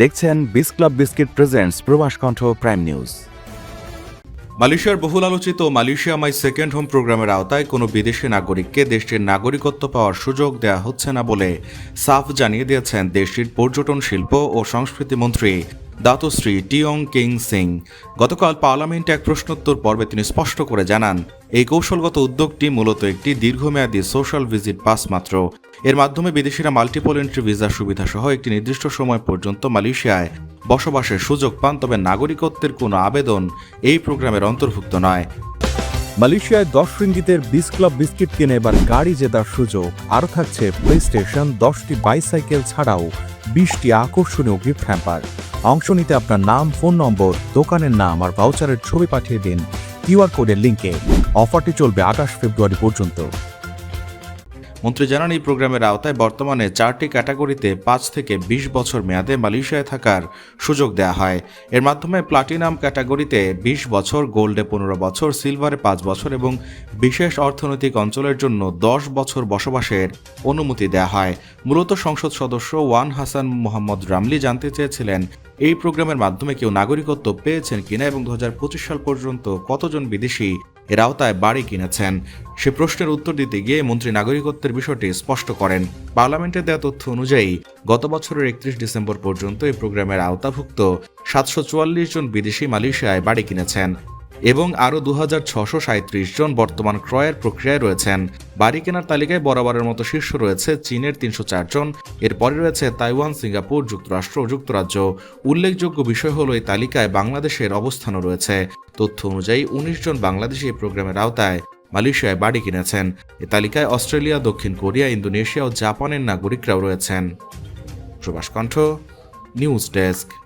দেখছেন বিস club biscuit presents প্রবাস কণ্ঠ প্রাইম নিউজ। মালয়েশিয়ার বহুল আলোচিত মালয়েশিয়া মাই সেকেন্ড হোম প্রোগ্রামের আওতায় কোনো বিদেশি নাগরিককে দেশটির নাগরিকত্ব পাওয়ার সুযোগ দেওয়া হচ্ছে না বলে সাফ জানিয়ে দিয়েছেন দেশটির পর্যটন শিল্প ও সংস্কৃতি মন্ত্রী দাতশ্রী টিয়ং কিং সিং। গতকাল পার্লামেন্টে এক প্রশ্নোত্তর পর্বে তিনি স্পষ্ট করে জানান, এই কৌশলগত উদ্যোগটি মূলত একটি দীর্ঘমেয়াদী সোশ্যাল ভিজিট পাস মাত্র। এর মাধ্যমে বিদেশিরা মাল্টিপল এন্ট্রি ভিসা সুবিধা সহ একটি নির্দিষ্ট সময় পর্যন্ত মালয়েশিয়ায় বসবাসের সুযোগ পান, তবে নাগরিকত্বের কোনো আবেদন এই প্রোগ্রামের অন্তর্ভুক্ত নয়। মালয়েশিয়ায় দশ রিঙ্গিতের বিস ক্লাব বিস্কিট কিনে এবার গাড়ি জেতার সুযোগ। আরও থাকছে প্লে স্টেশন দশটি বাইসাইকেল ছাড়াও বিশটি আকর্ষণীয় গিফট হ্যাম্পার অংশ নিতে আপনার নাম, ফোন নম্বর, দোকানের নাম আর ভাউচারের ছবি পাঠিয়ে দিন। কিউআর কোডের লিঙ্কে অফারটি চলবে আঠাশ ফেব্রুয়ারি পর্যন্ত। মন্ত্রী জানান, এই প্রোগ্রামের আওতায় বর্তমানে চারটি ক্যাটাগরিতে পাঁচ থেকে বিশ বছর মেয়াদে মালয়েশিয়ায় থাকার সুযোগ দেওয়া হয়। এর মাধ্যমে প্লাটিনাম ক্যাটাগরিতে বিশ বছর, গোল্ডে পনেরো বছর, সিলভারে পাঁচ বছর এবং বিশেষ অর্থনৈতিক অঞ্চলের জন্য দশ বছর বসবাসের অনুমতি দেওয়া হয়। মূলত সংসদ সদস্য ওয়ান হাসান মোহাম্মদ রামলি জানতে চেয়েছিলেন, এই প্রোগ্রামের মাধ্যমে কেউ নাগরিকত্ব পেয়েছেন কিনা এবং দু হাজার পঁচিশ সাল পর্যন্ত কতজন বিদেশি এর আওতায় বাড়ি কিনেছেন। সে প্রশ্নের উত্তর দিতে গিয়ে মন্ত্রী নাগরিকত্বের বিষয়টি স্পষ্ট করেন। পার্লামেন্টে দেওয়া তথ্য অনুযায়ী, গত বছরের একত্রিশ ডিসেম্বর পর্যন্ত এই প্রোগ্রামের আওতাভুক্ত সাতশো চুয়াল্লিশ জন বিদেশি মালয়েশিয়ায় বাড়ি কিনেছেন। এবং আরও দু জন বর্তমান ক্রয়ের প্রক্রিয়ায় রয়েছেন। বাড়ি কেনার তালিকায় বরাবরের মতো শীর্ষ রয়েছে চীনের তিনশো চারজন এরপরে রয়েছে তাইওয়ান, সিঙ্গাপুর, যুক্তরাষ্ট্র যুক্তরাজ্য। উল্লেখযোগ্য বিষয় হলো এই তালিকায় বাংলাদেশের অবস্থানও রয়েছে। তথ্য অনুযায়ী উনিশ জন বাংলাদেশি এই প্রোগ্রামের আওতায় মালয়েশিয়ায় বাড়ি কিনেছেন। এ তালিকায় অস্ট্রেলিয়া, দক্ষিণ কোরিয়া, ইন্দোনেশিয়া ও জাপানের নাগরিকরাও রয়েছেন। Probash Kantho, news desk.